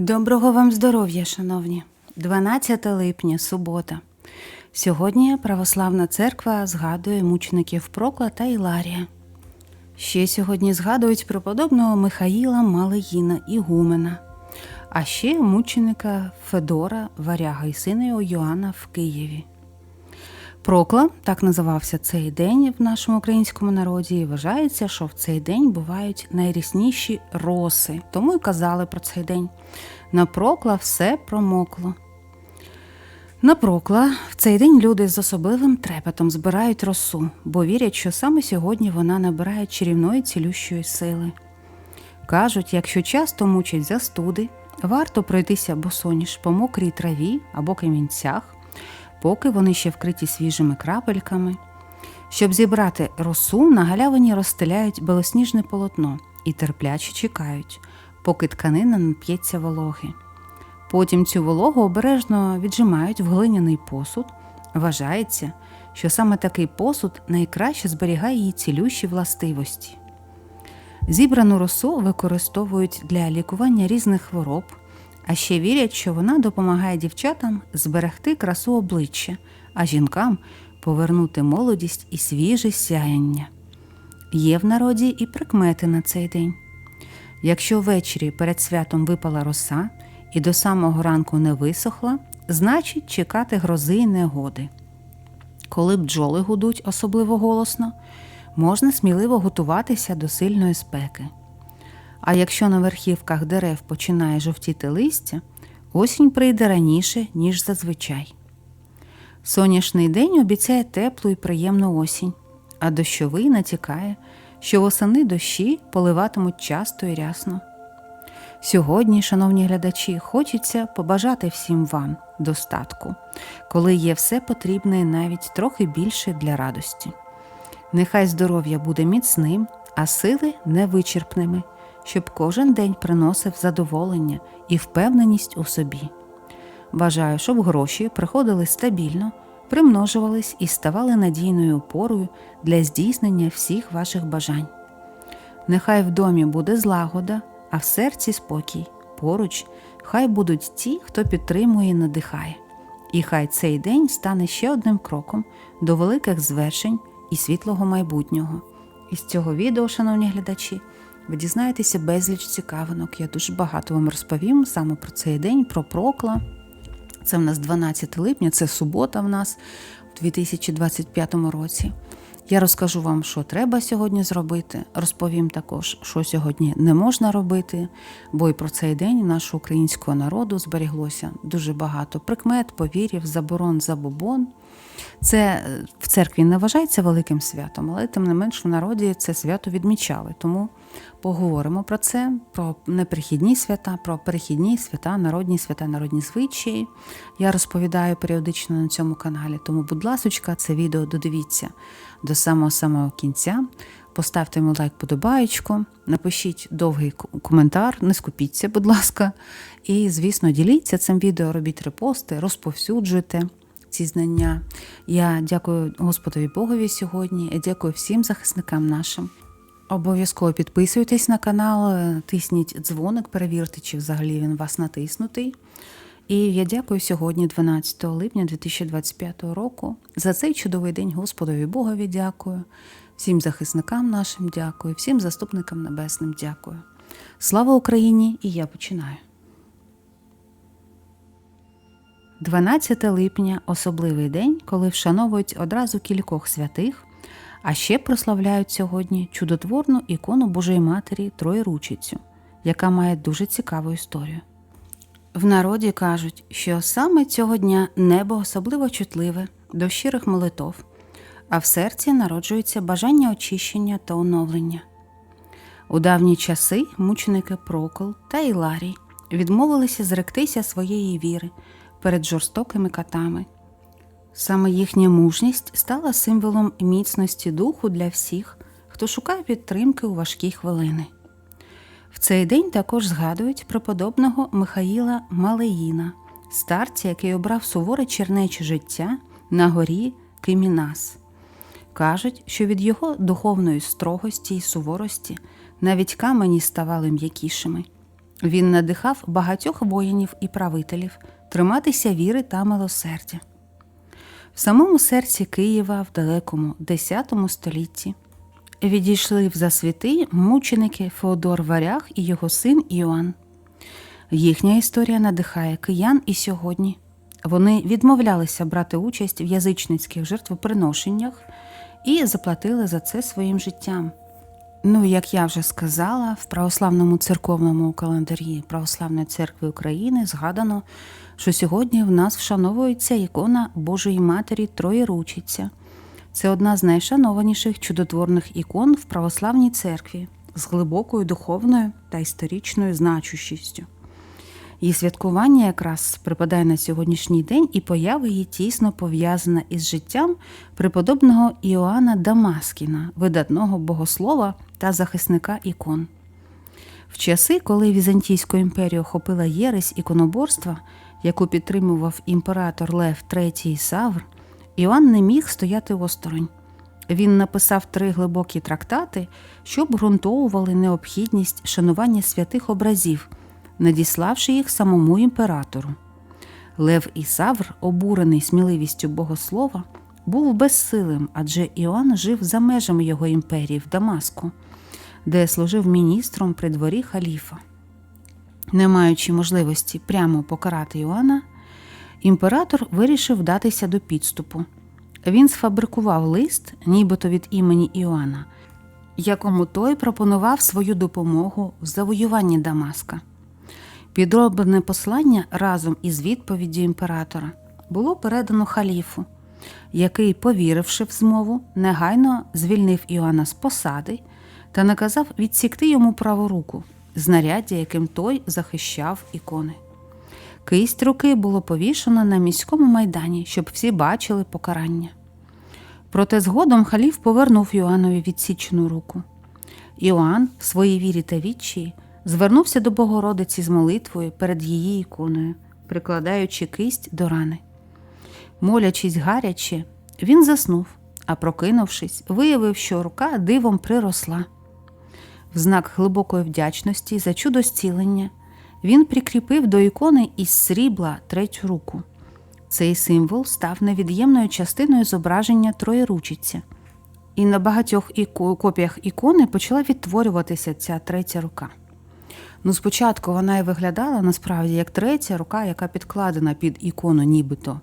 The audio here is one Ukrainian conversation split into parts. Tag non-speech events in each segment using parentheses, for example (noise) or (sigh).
Доброго вам здоров'я, шановні! 12 липня, субота. Сьогодні Православна церква згадує мучеників Прокла та Іларія. Ще сьогодні згадують преподобного Михаїла Малеїна Ігумена, а ще мученика Федора Варяга і сина його Йоанна в Києві. Прокла, так називався цей день в нашому українському народі, і вважається, що в цей день бувають найрісніші роси. Тому й казали про цей день. На прокла все промокло. На прокла в цей день люди з особливим трепетом збирають росу, бо вірять, що саме сьогодні вона набирає чарівної цілющої сили. Кажуть, якщо часто мучать застуди, варто пройтися босоніж по мокрій траві або камінцях, поки вони ще вкриті свіжими крапельками. Щоб зібрати росу, на галявині розстеляють білосніжне полотно і терпляче чекають, поки тканина нап'ється вологи. Потім цю вологу обережно віджимають в глиняний посуд. Вважається, що саме такий посуд найкраще зберігає її цілющі властивості. Зібрану росу використовують для лікування різних хвороб, а ще вірять, що вона допомагає дівчатам зберегти красу обличчя, а жінкам повернути молодість і свіже сяяння. Є в народі і прикмети на цей день. Якщо ввечері перед святом випала роса і до самого ранку не висохла, значить чекати грози і негоди. Коли бджоли гудуть особливо голосно, можна сміливо готуватися до сильної спеки. А якщо на верхівках дерев починає жовтіти листя, осінь прийде раніше, ніж зазвичай. Сонячний день обіцяє теплу і приємну осінь, а дощовий натякає, що восени дощі поливатимуть часто і рясно. Сьогодні, шановні глядачі, хочеться побажати всім вам достатку, коли є все потрібне і навіть трохи більше для радості. Нехай здоров'я буде міцним, а сили невичерпними, щоб кожен день приносив задоволення і впевненість у собі. Бажаю, щоб гроші приходили стабільно, примножувались і ставали надійною опорою для здійснення всіх ваших бажань. Нехай в домі буде злагода, а в серці спокій. Поруч хай будуть ті, хто підтримує і надихає. І хай цей день стане ще одним кроком до великих звершень і світлого майбутнього. Із цього відео, шановні глядачі, ви дізнаєтеся безліч цікавинок. Я дуже багато вам розповім саме про цей день, про прокла. Це в нас 12 липня, це субота в нас в 2025 році. Я розкажу вам, що треба сьогодні зробити. Розповім також, що сьогодні не можна робити, бо і про цей день нашого українського народу зберіглося дуже багато прикмет, повірів, заборон, забобон. Це е, в церкві не вважається великим святом, але тим не менш в народі це свято відмічали. Тому поговоримо про це, про неприхідні свята, про перехідні свята, народні свята, народні звичаї. Я розповідаю періодично на цьому каналі. Тому, будь ласочка, це відео додивіться до самого самого кінця. Поставте йому лайк, подобаєчку, напишіть довгий коментар, не скупіться, будь ласка. І, звісно, діліться цим відео, робіть репости, розповсюджуйте ці знання. Я дякую Господові Богові сьогодні. Я дякую всім захисникам нашим. Обов'язково підписуйтесь на канал, тисніть дзвоник, перевірте, чи взагалі він вас натиснутий. І я дякую сьогодні, 12 липня 2025 року, за цей чудовий день Господові Богові дякую, всім захисникам нашим дякую, всім заступникам небесним дякую. Слава Україні! І я починаю. 12 липня особливий день, коли вшановують одразу кількох святих, а ще прославляють сьогодні чудотворну ікону Божої Матері Троєручицю, яка має дуже цікаву історію. В народі кажуть, що саме цього дня небо особливо чутливе до щирих молитов, а в серці народжується бажання очищення та оновлення. У давні часи мученики Прокол та Іларій відмовилися зректися своєї віри перед жорстокими катами. Саме їхня мужність стала символом міцності духу для всіх, хто шукає підтримки у важкі хвилини. В цей день також згадують преподобного Михаїла Малеїна, старця, який обрав суворе чернече життя на горі Кимінас. Кажуть, що від його духовної строгості і суворості навіть камені ставали м'якішими. Він надихав багатьох воїнів і правителів триматися віри та милосердя. В самому серці Києва в далекому X столітті відійшли в засвіти мученики Феодор Варяг і його син Іоанн. Їхня історія надихає киян і сьогодні. Вони відмовлялися брати участь в язичницьких жертвоприношеннях і заплатили за це своїм життям. Ну, як я вже сказала, в православному церковному календарі Православної церкви України згадано, що сьогодні в нас вшановується ікона Божої Матері Троєручиця. Це одна з найшанованіших чудотворних ікон в православній церкві з глибокою духовною та історичною значущістю. Її святкування якраз припадає на сьогоднішній день, і поява її тісно пов'язана із життям преподобного Іоанна Дамаскіна, видатного богослова та захисника ікон. В часи, коли Візантійську імперію охопила єресь іконоборства, яку підтримував імператор Лев III Савр, Іоанн не міг стояти осторонь. Він написав три глибокі трактати, що обґрунтовували необхідність шанування святих образів, надіславши їх самому імператору. Лев Ісавр, обурений сміливістю богослова, був безсилим, адже Іоанн жив за межами його імперії в Дамаску, де служив міністром при дворі халіфа. Не маючи можливості прямо покарати Іоанна, імператор вирішив вдатися до підступу. Він сфабрикував лист, нібито від імені Іоанна, якому той пропонував свою допомогу в завоюванні Дамаска. Підроблене послання разом із відповіддю імператора було передано халіфу, який, повіривши в змову, негайно звільнив Іоанна з посади та наказав відсікти йому праву руку, знаряддя, яким той захищав ікони. Кисть руки було повішено на міському майдані, щоб всі бачили покарання. Проте згодом халіф повернув Йоаннові відсічену руку. Іоанн в своїй вірі та відчії звернувся до Богородиці з молитвою перед її іконою, прикладаючи кисть до рани. Молячись гаряче, він заснув, а прокинувшись, виявив, що рука дивом приросла. В знак глибокої вдячності за чудо зцілення він прикріпив до ікони із срібла третю руку. Цей символ став невід'ємною частиною зображення Троєручиця. І на багатьох іко- копіях ікони почала відтворюватися ця третя рука. Ну, спочатку вона і виглядала насправді як третя рука, яка підкладена під ікону, нібито.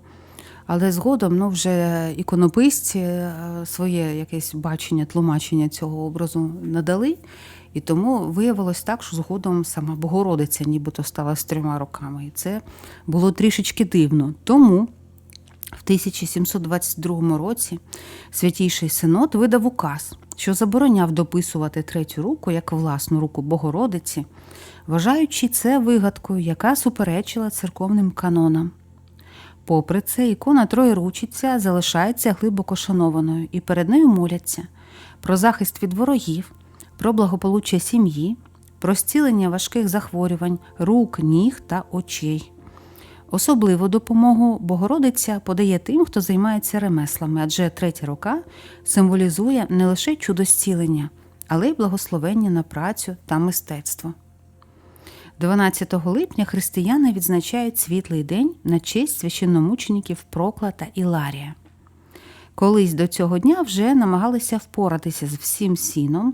Але згодом ну, вже іконописці е, своє якесь бачення, тлумачення цього образу надали. І тому виявилось так, що згодом сама Богородиця нібито стала з трьома руками. І це було трішечки дивно. Тому в 1722 році Святійший Синод видав указ, що забороняв дописувати третю руку як власну руку Богородиці, вважаючи це вигадкою, яка суперечила церковним канонам. Попри це, ікона Троєручиця залишається глибоко шанованою і перед нею моляться про захист від ворогів, про благополуччя сім'ї, про зцілення важких захворювань, рук, ніг та очей. Особливу допомогу Богородиця подає тим, хто займається ремеслами, адже третя рука символізує не лише чудо зцілення, але й благословення на працю та мистецтво. 12 липня християни відзначають світлий день на честь священномучеників Прокла та Іларія. Колись до цього дня вже намагалися впоратися з всім сіном,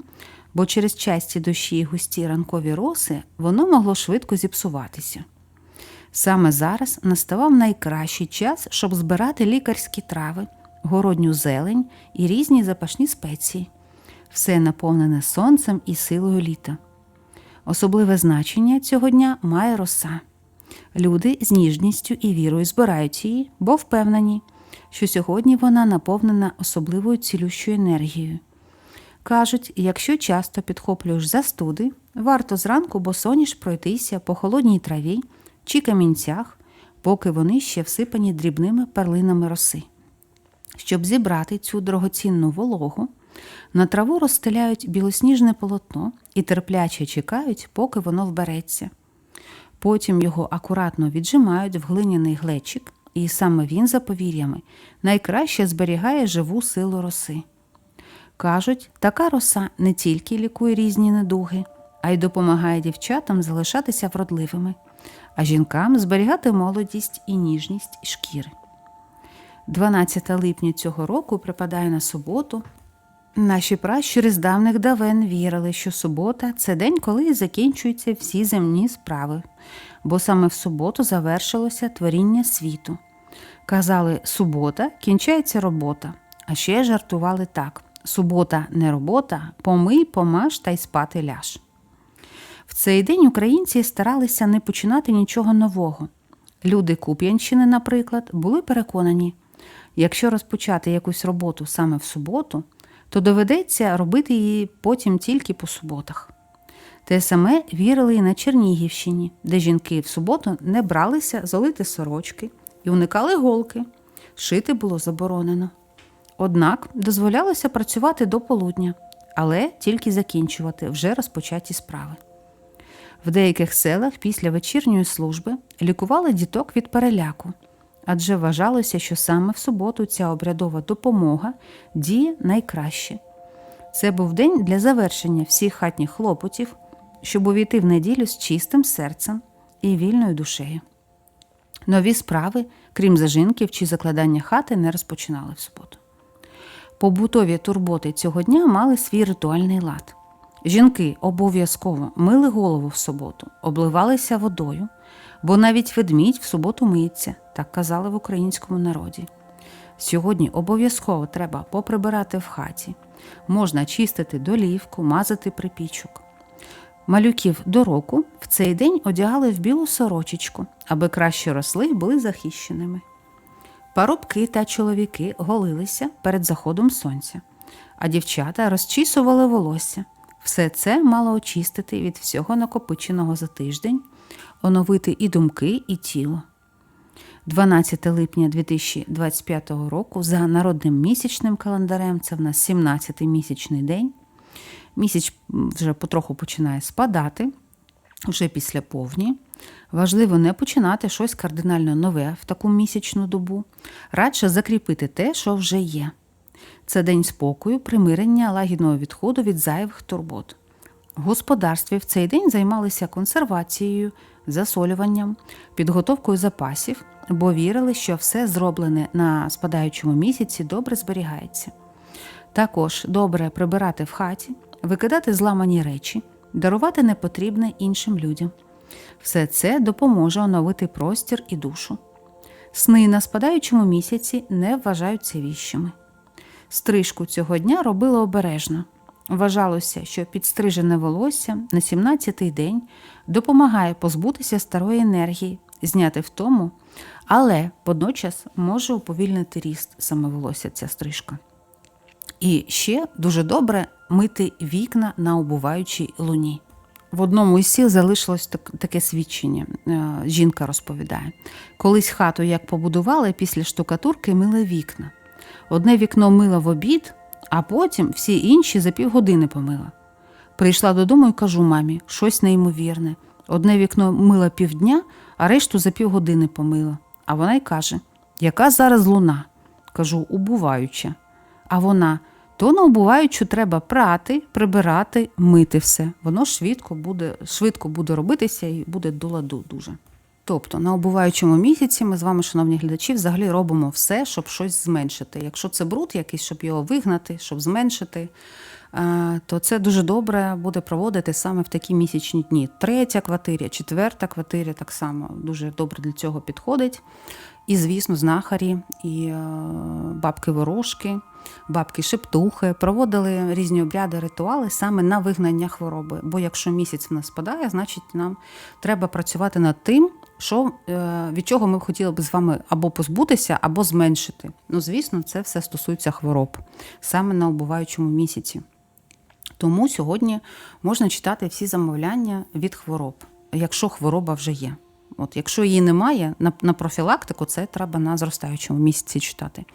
бо через часті дощі і густі ранкові роси воно могло швидко зіпсуватися. Саме зараз наставав найкращий час, щоб збирати лікарські трави, городню зелень і різні запашні спеції, все наповнене сонцем і силою літа. Особливе значення цього дня має роса. Люди з ніжністю і вірою збирають її, бо впевнені, що сьогодні вона наповнена особливою цілющою енергією. Кажуть, якщо часто підхоплюєш застуди, варто зранку босоніж пройтися по холодній траві чи камінцях, поки вони ще всипані дрібними перлинами роси. Щоб зібрати цю дорогоцінну вологу, на траву розстеляють білосніжне полотно і терпляче чекають, поки воно вбереться. Потім його акуратно віджимають в глиняний глечик, і саме він, за повір'ями, найкраще зберігає живу силу роси. Кажуть, така роса не тільки лікує різні недуги, а й допомагає дівчатам залишатися вродливими, а жінкам зберігати молодість і ніжність шкіри. 12 липня цього року припадає на суботу. Наші пращури з давних давен вірили, що субота це день, коли закінчуються всі земні справи, бо саме в суботу завершилося творіння світу. Казали, субота кінчається робота, а ще жартували так: субота не робота, помий, помаж та й спати ляж. В цей день українці старалися не починати нічого нового. Люди Куп'янщини, наприклад, були переконані, якщо розпочати якусь роботу саме в суботу, то доведеться робити її потім тільки по суботах. Те саме вірили і на Чернігівщині, де жінки в суботу не бралися золити сорочки і уникали голки. Шити було заборонено. Однак дозволялося працювати до полудня, але тільки закінчувати вже розпочаті справи. В деяких селах після вечірньої служби лікували діток від переляку, адже вважалося, що саме в суботу ця обрядова допомога діє найкраще. Це був день для завершення всіх хатніх хлопотів, щоб увійти в неділю з чистим серцем і вільною душею. Нові справи, крім зажинків чи закладання хати, не розпочинали в суботу. Побутові турботи цього дня мали свій ритуальний лад. Жінки обов'язково мили голову в суботу, обливалися водою, бо навіть ведмідь в суботу миється, так казали в українському народі. Сьогодні обов'язково треба поприбирати в хаті, можна чистити долівку, мазати припічок. Малюків до року в цей день одягали в білу сорочечку, аби краще росли й були захищеними. Парубки та чоловіки голилися перед заходом сонця, а дівчата розчісували волосся. Все це мало очистити від всього накопиченого за тиждень, оновити і думки, і тіло. 12 липня 2025 року за народним місячним календарем це в нас 17-й місячний день. Місяць вже потроху починає спадати, вже після повні. Важливо не починати щось кардинально нове в таку місячну добу, радше закріпити те, що вже є. Це день спокою, примирення, лагідного відходу від зайвих турбот. В господарстві в цей день займалися консервацією, засолюванням, підготовкою запасів, бо вірили, що все зроблене на спадаючому місяці добре зберігається. Також добре прибирати в хаті, викидати зламані речі, дарувати непотрібне іншим людям. Все це допоможе оновити простір і душу. Сни на спадаючому місяці не вважаються віщими. Стрижку цього дня робили обережно. Вважалося, що підстрижене волосся на 17-й день допомагає позбутися старої енергії, зняти втому, але водночас може уповільнити ріст саме волосся ця стрижка. І ще дуже добре мити вікна на обуваючій луні. В одному із сіл залишилось так, таке свідчення. Е, Жінка розповідає: колись хату як побудували, після штукатурки мили вікна. Одне вікно мила в обід, а потім всі інші за півгодини помила. Прийшла додому і кажу мамі, щось неймовірне. Одне вікно мила півдня, а решту за півгодини помила. А вона й каже: Яка зараз луна? Кажу, убуваюча. А вона то на убуваючу треба прати, прибирати, мити все. Воно швидко буде, швидко буде робитися і буде до ладу дуже. Тобто на обуваючому місяці ми з вами, шановні глядачі, взагалі робимо все, щоб щось зменшити. Якщо це бруд якийсь, щоб його вигнати, щоб зменшити, е, то це дуже добре буде проводити саме в такі місячні дні. Третя квартиря, четверта квартиря так само дуже добре для цього підходить. І, звісно, знахарі, і е, бабки-ворожки, бабки-шептухи проводили різні обряди, ритуали саме на вигнання хвороби. Бо якщо місяць в нас спадає, значить нам треба працювати над тим, що, е, від чого ми б хотіли б з вами або позбутися, або зменшити. Ну, звісно, це все стосується хвороб саме на обуваючому місяці. Тому сьогодні можна читати всі замовляння від хвороб, якщо хвороба вже є. От, Якщо її немає, на на профілактику це треба на зростаючому місяці читати.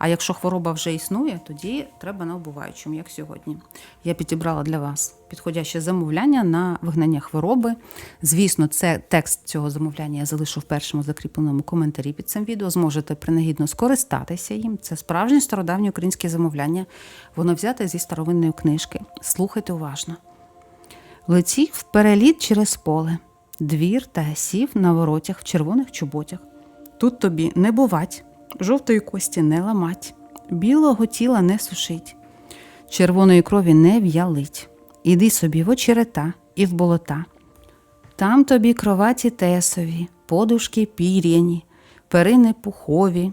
А якщо хвороба вже існує, тоді треба на обуваючому, як сьогодні. Я підібрала для вас підходяще замовляння на вигнання хвороби. Звісно, це текст цього замовляння я залишу в першому закріпленому коментарі під цим відео. Зможете принагідно скористатися їм. Це справжнє стародавнє українське замовляння. Воно взяте зі старовинної книжки. Слухайте уважно. Летів переліт через поле, двір та сів на воротях в червоних чоботях. Тут тобі не бувать, жовтої кості не ламать, білого тіла не сушить, червоної крові не в'ялить. Іди собі в очерета і в болота. Там тобі кроваті тесові, подушки пір'яні, перини пухові,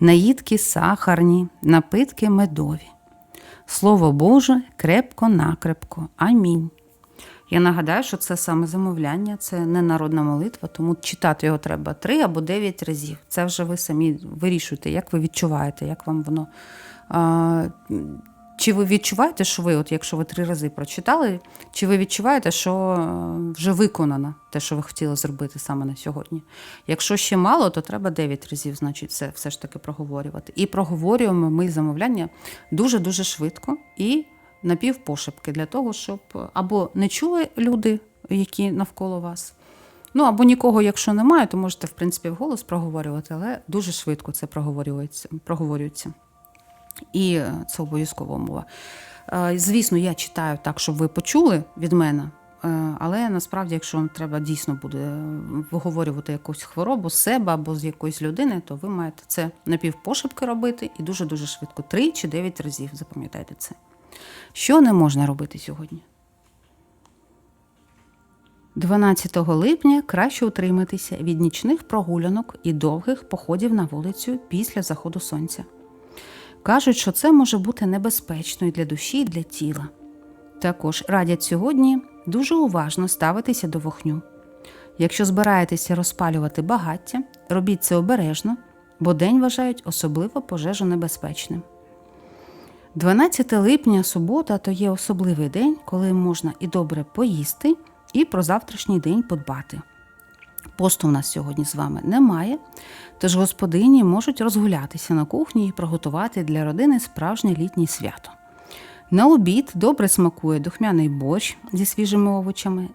наїдки сахарні, напитки медові. Слово Боже крепко накрепко. Амінь. Я нагадаю, що це саме замовляння, це не народна молитва, тому читати його треба три або дев'ять разів. Це вже ви самі вирішуєте, як ви відчуваєте, як вам воно. А, чи ви відчуваєте, що ви, от якщо ви три рази прочитали, чи ви відчуваєте, що е, вже виконано те, що ви хотіли зробити саме на сьогодні? Якщо ще мало, то треба 9 разів, значить, це все ж таки проговорювати. І проговорюємо ми замовляння дуже-дуже швидко і напівпошепки для того, щоб або не чули люди, які навколо вас. Ну або нікого, якщо немає, то можете в принципі вголос проговорювати, але дуже швидко це проговорюється. проговорюється. І це обов'язкова умова. Е, Звісно, я читаю так, щоб ви почули від мене. е, Але насправді, якщо вам треба дійсно буде виговорювати якусь хворобу з себе або з якоїсь людини, то ви маєте це напівпошепки робити і дуже-дуже швидко. Три чи дев'ять разів, запам'ятайте це. Що не можна робити сьогодні? 12 липня краще утриматися від нічних прогулянок і довгих походів на вулицю після заходу сонця. Кажуть, що це може бути небезпечно і для душі, і для тіла. Також радять сьогодні дуже уважно ставитися до вогню. Якщо збираєтеся розпалювати багаття, робіть це обережно, бо день вважають особливо пожежонебезпечним. 12 липня, субота, то є особливий день, коли можна і добре поїсти, і про завтрашній день подбати. Посту у нас сьогодні з вами немає, тож господині можуть розгулятися на кухні і приготувати для родини справжнє літнє свято. На обід добре смакує духмяний борщ зі свіжими овочами,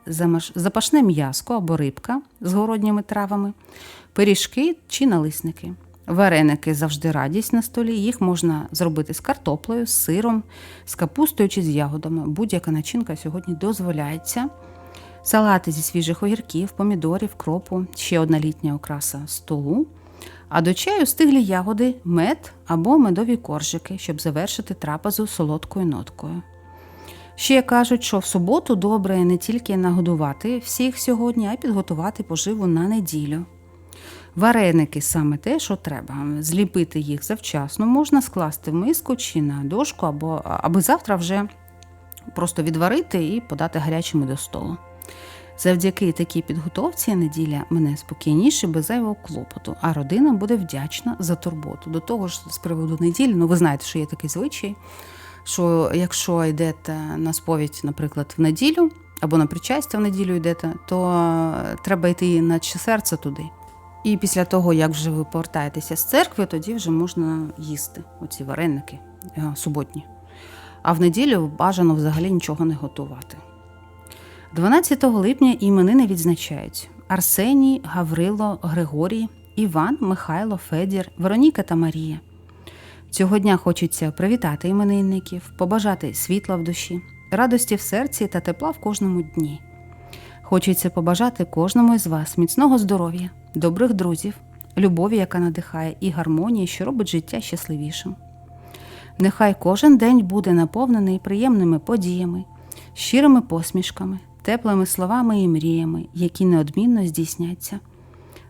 запашне м'яско або рибка з городніми травами, пиріжки чи налисники. Вареники завжди радість на столі. Їх можна зробити з картоплею, з сиром, з капустою чи з ягодами. Будь-яка начинка сьогодні дозволяється. Салати зі свіжих огірків, помідорів, кропу, ще одна літня окраса столу. А до чаю стиглі ягоди, мед або медові коржики, щоб завершити трапезу солодкою ноткою. Ще кажуть, що в суботу добре не тільки нагодувати всіх сьогодні, а й підготувати поживу на неділю. Вареники саме те, що треба. Зліпити їх завчасно, можна скласти в миску чи на дошку, або аби завтра вже просто відварити і подати гарячими до столу. Завдяки такій підготовці неділя мене спокійніше, без зайвого клопоту, а родина буде вдячна за турботу. До того ж, з приводу неділі, ну ви знаєте, що є такий звичай, що якщо йдете на сповідь, наприклад, в неділю або на причастя в неділю йдете, то е, треба йти наче серце туди. І після того, як вже ви повертаєтеся з церкви, тоді вже можна їсти оці вареники е, суботні. А в неділю бажано взагалі нічого не готувати. 12 липня іменини відзначають Арсеній, Гаврило, Григорій, Іван, Михайло, Федір, Вероніка та Марія. Цього дня хочеться привітати іменинників, побажати світла в душі, радості в серці та тепла в кожному дні. Хочеться побажати кожному із вас міцного здоров'я, добрих друзів, любові, яка надихає, і гармонії, що робить життя щасливішим. Нехай кожен день буде наповнений приємними подіями, щирими посмішками, теплими словами і мріями, які неодмінно здійсняться.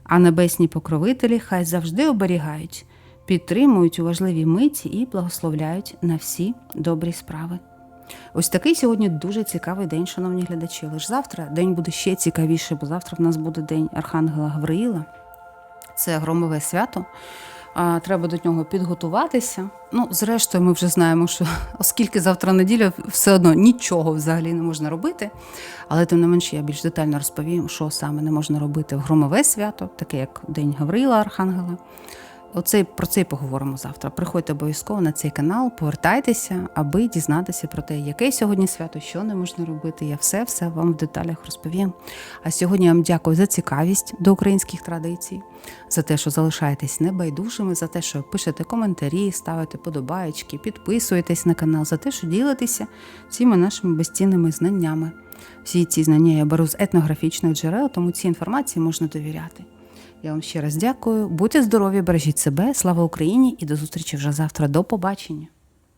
А небесні покровителі хай завжди оберігають, підтримують у важливі миті і благословляють на всі добрі справи. Ось такий сьогодні дуже цікавий день, шановні глядачі. Лише завтра день буде ще цікавіше, бо завтра в нас буде день Архангела Гавриїла. Це громове свято. Треба до нього підготуватися. Ну, зрештою, ми вже знаємо, що (laughs) оскільки завтра неділя, все одно нічого взагалі не можна робити. Але тим не менше я більш детально розповім, що саме не можна робити в громове свято, таке як День Гавриїла Архангела. Оце про це поговоримо завтра. Приходьте обов'язково на цей канал, повертайтеся, аби дізнатися про те, яке сьогодні свято, що не можна робити. Я все все вам в деталях розповім. А сьогодні я вам дякую за цікавість до українських традицій, за те, що залишаєтесь небайдужими, за те, що пишете коментарі, ставите подобаєчки, підписуєтесь на канал, за те, що ділитеся цими нашими безцінними знаннями. Всі ці знання я беру з етнографічних джерел, тому цій інформації можна довіряти. Я вам ще раз дякую. Будьте здорові, бережіть себе, слава Україні і до зустрічі вже завтра. До побачення.